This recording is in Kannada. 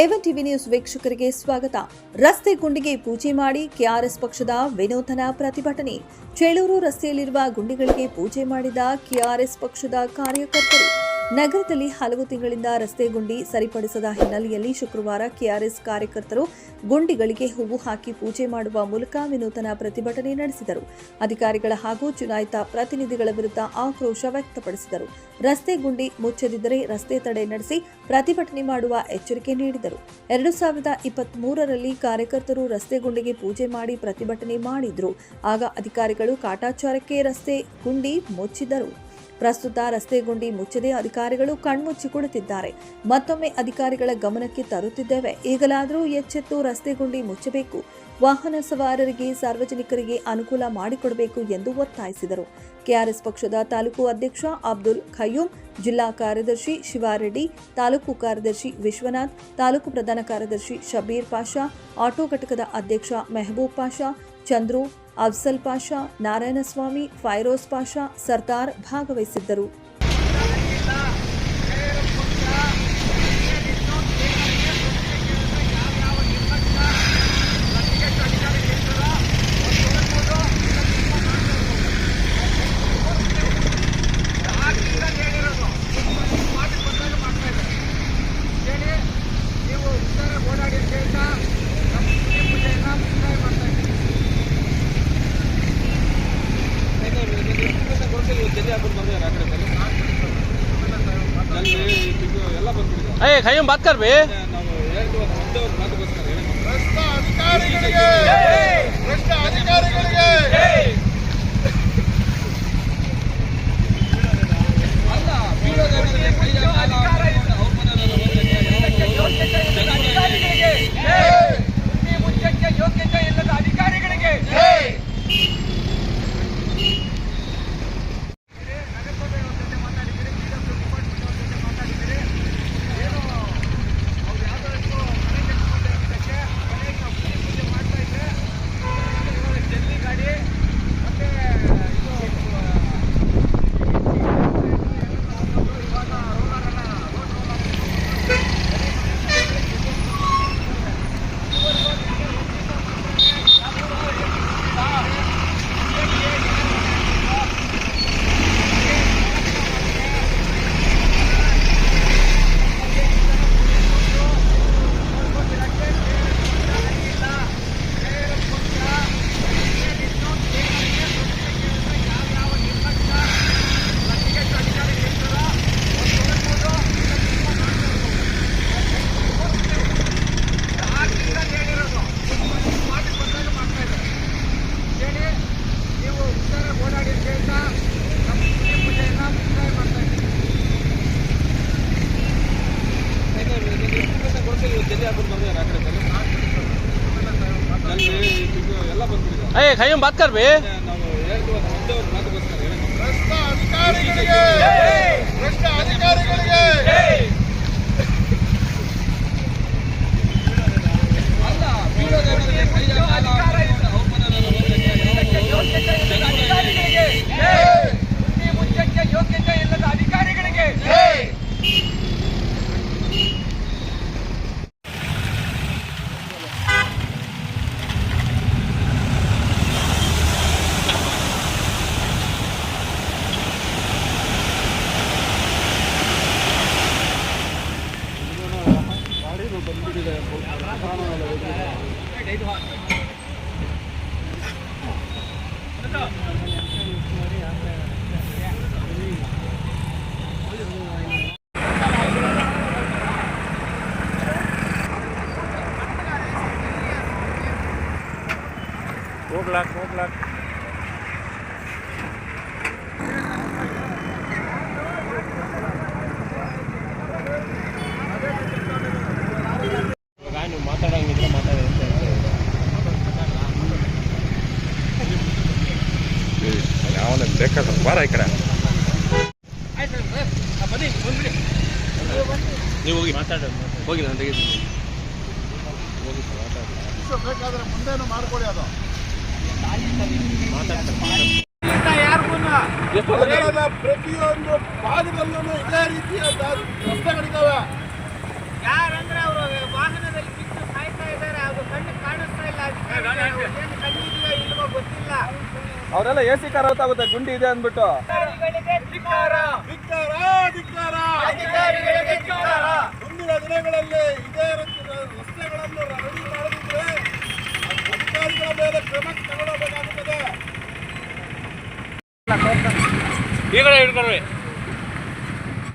ಏವನ್ ಟಿವಿ ನ್ಯೂಸ್ ವೀಕ್ಷಕರಿಗೆ ಸ್ವಾಗತ. ರಸ್ತೆ ಗುಂಡಿಗೆ ಪೂಜೆ ಮಾಡಿ ಕೆಆರ್ಎಸ್ ಪಕ್ಷದ ವಿನೂತನ ಪ್ರತಿಭಟನೆ. ಚೇಳೂರು ರಸ್ತೆಯಲ್ಲಿರುವ ಗುಂಡಿಗಳಿಗೆ ಪೂಜೆ ಮಾಡಿದ ಕೆಆರ್ಎಸ್ ಪಕ್ಷದ ಕಾರ್ಯಕರ್ತರು. ನಗರದಲ್ಲಿ ಹಲವು ತಿಂಗಳಿಂದ ರಸ್ತೆ ಗುಂಡಿ ಸರಿಪಡಿಸದ ಹಿನ್ನೆಲೆಯಲ್ಲಿ ಶುಕ್ರವಾರ ಕೆಆರ್ಎಸ್ ಕಾರ್ಯಕರ್ತರು ಗುಂಡಿಗಳಿಗೆ ಹೂವು ಹಾಕಿ ಪೂಜೆ ಮಾಡುವ ಮೂಲಕ ವಿನೂತನ ಪ್ರತಿಭಟನೆ ನಡೆಸಿದರು. ಅಧಿಕಾರಿಗಳ ಹಾಗೂ ಚುನಾಯಿತ ಪ್ರತಿನಿಧಿಗಳ ವಿರುದ್ಧ ಆಕ್ರೋಶ ವ್ಯಕ್ತಪಡಿಸಿದರು. ರಸ್ತೆ ಗುಂಡಿ ಮುಚ್ಚದಿದ್ದರೆ ರಸ್ತೆ ತಡೆ ನಡೆಸಿ ಪ್ರತಿಭಟನೆ ಮಾಡುವ ಎಚ್ಚರಿಕೆ ನೀಡಿದರು. ಎರಡು ಸಾವಿರದ ಇಪ್ಪತ್ತ್ ಮೂರರಲ್ಲಿ ಕಾರ್ಯಕರ್ತರು ರಸ್ತೆ ಗುಂಡಿಗೆ ಪೂಜೆ ಮಾಡಿ ಪ್ರತಿಭಟನೆ ಮಾಡಿದ್ರು. ಆಗ ಅಧಿಕಾರಿಗಳು ಕಾಟಾಚಾರಕ್ಕೆ ರಸ್ತೆ ಗುಂಡಿ ಮುಚ್ಚಿದ್ದರು. ಪ್ರಸ್ತುತ ರಸ್ತೆ ಗುಂಡಿ ಮುಚ್ಚದೆ ಅಧಿಕಾರಿಗಳು ಕಣ್ಮುಚ್ಚಿ ಕುಳಿತಿದ್ದಾರೆ ಮತ್ತೊಮ್ಮೆ ಅಧಿಕಾರಿಗಳ ಗಮನಕ್ಕೆ ತರುತ್ತಿದ್ದೇವೆ. ಈಗಲಾದರೂ ಎಚ್ಚೆತ್ತು ರಸ್ತೆ ಗುಂಡಿ ಮುಚ್ಚಬೇಕು. ವಾಹನ ಸವಾರರಿಗೆ, ಸಾರ್ವಜನಿಕರಿಗೆ ಅನುಕೂಲ ಮಾಡಿಕೊಡಬೇಕು ಎಂದು ಒತ್ತಾಯಿಸಿದರು. ಕೆಆರ್ಎಸ್ ಪಕ್ಷದ ತಾಲೂಕು ಅಧ್ಯಕ್ಷ ಅಬ್ದುಲ್ ಖಯ್ಯೂಮ್, ಜಿಲ್ಲಾ ಕಾರ್ಯದರ್ಶಿ ಶಿವಾರೆಡ್ಡಿ, ತಾಲೂಕು ಕಾರ್ಯದರ್ಶಿ ವಿಶ್ವನಾಥ್, ತಾಲೂಕು ಪ್ರಧಾನ ಕಾರ್ಯದರ್ಶಿ ಶಬೀರ್ ಪಾಷಾ, ಆಟೋ ಘಟಕದ ಅಧ್ಯಕ್ಷ ಮೆಹಬೂಬ್ ಪಾಷಾ, ಚಂದ್ರು ಅಫ್ಸಲ್ ಪಾಷಾ ನಾರಾಯಣಸ್ವಾಮಿ ಫೈರೋಸ್ ಪಾಷಾ ಸರ್ದಾರ್ ಭಾಗವಹಿಸಿದ್ದರು. ಏ ಖಯ್ಯಂ ಬಾತ್ ಕರ್ ಬೇ ಏ ಖಯ್ಯಂ ಬಾತ್ ಕರ್ ಬೇ ಭ್ರಷ್ಟ ಅಧಿಕಾರಿಗಳಿಗೆ ಭ್ರಷ್ಟ ಅಧಿಕಾರಿಗಳಿಗೆ đấy thôi Good luck, good luck. ಬೇಕಾದ ಬಾರ ಈ ಕಡೆ. ನೀವು ಹೋಗಿ. ಮಾತಾಡೋದು ಹೋಗಿ ನಾನು ತೆಗೆದು ಹೋಗಿ ಬೇಕಾದ್ರೆ ಮುಂದೇನು ಮಾಡ್ಕೊಡಿ ಅದು ಪ್ರತಿಯೊಂದು ಭಾಗದಲ್ಲೂ ಇದೇ ರೀತಿಯ ರಸ್ತೆಗಳಿದ್ದಾವೆ ಯಾರಂದ್ರೆ ಅವರು ವಾಹನದಲ್ಲಿ ಬಿದ್ದು ಸಾಯ್ತಾ ಇದ್ದಾರೆ ಅದು ಕಣ್ಣು ಕಾಣಿಸ್ತಾ ಇಲ್ಲ ಅಧಿಕಾರಿ ಏನು ಇಲ್ವೋ ಗೊತ್ತಿಲ್ಲ ಅವರೆಲ್ಲ ಎ ಸಿ ಕಾರ್ ಆಗುತ್ತೆ ಗುಂಡಿ ಇದೆ ಅಂದ್ಬಿಟ್ಟು. ಮುಂದಿನ ದಿನಗಳಲ್ಲಿ ಇದೇ ರಸ್ತೆಗಳನ್ನು ಮಾಡದಿದ್ರೆ ಅಧಿಕಾರಿಗಳ ಮೇಲೆ ಕ್ರಮ ತಗೊಳ್ಳಬೇಕಾಗುತ್ತದೆ